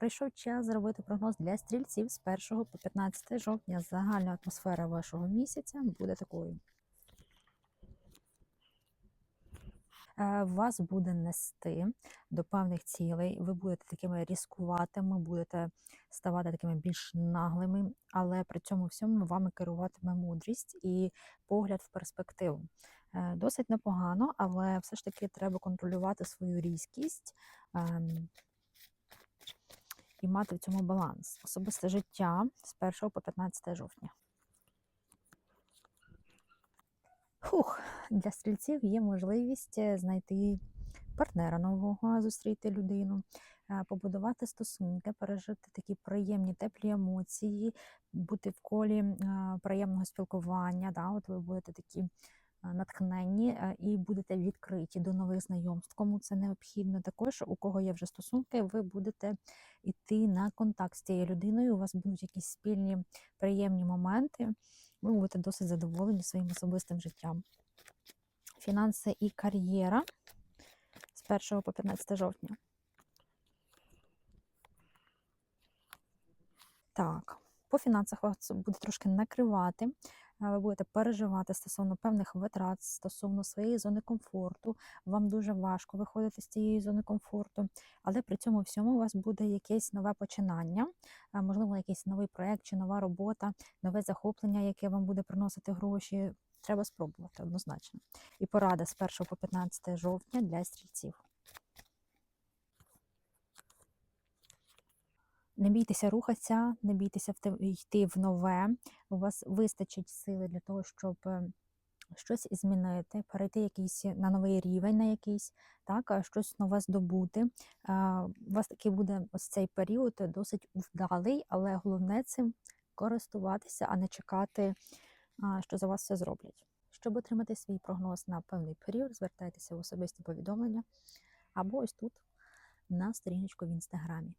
Прийшов час зробити прогноз для стрільців з 1 по 15 жовтня. Загальна атмосфера вашого місяця буде такою. Е, Вас буде нести до певних цілей. Ви будете такими різкуватими, будете ставати такими більш наглими, але при цьому всьому вами керуватиме мудрість і погляд в перспективу. Е, Досить непогано, але все ж таки треба контролювати свою різкість. І мати в цьому баланс. Особисте життя з 1 по 15 жовтня. Хух, для стрільців є можливість е, знайти партнера нового, зустріти людину, е, побудувати стосунки, пережити такі приємні теплі емоції, бути в колі е, приємного спілкування. Да? От ви будете такі натхненні е, і будете відкриті до нових знайомств. Кому це необхідно, також у кого є вже стосунки, ви будете йти на контакт з цією людиною. У вас будуть якісь спільні приємні моменти. Ви будете досить задоволені своїм особистим життям. Фінанси і кар'єра з 1 по 15 жовтня. Так, по фінансах вас буде трошки накривати. Ви будете переживати стосовно певних витрат, стосовно своєї зони комфорту. Вам дуже важко виходити з цієї зони комфорту, але при цьому всьому у вас буде якесь нове починання, е, можливо, якийсь новий проєкт чи нова робота, нове захоплення, яке вам буде приносити гроші. Треба спробувати однозначно. І порада з 1 по 15 жовтня для стрільців. Не бійтеся рухатися, не бійтеся йти в нове. У вас вистачить сили для того, щоб е, щось змінити, перейти якийсь на новий рівень, на якийсь, так, щось нове здобути. У вас такий буде ось цей період досить вдалий, але головне цим користуватися, а не чекати, що за вас все зроблять. Щоб отримати свій прогноз на певний період, звертайтеся в особисті повідомлення або ось тут на сторіночку в інстаграмі.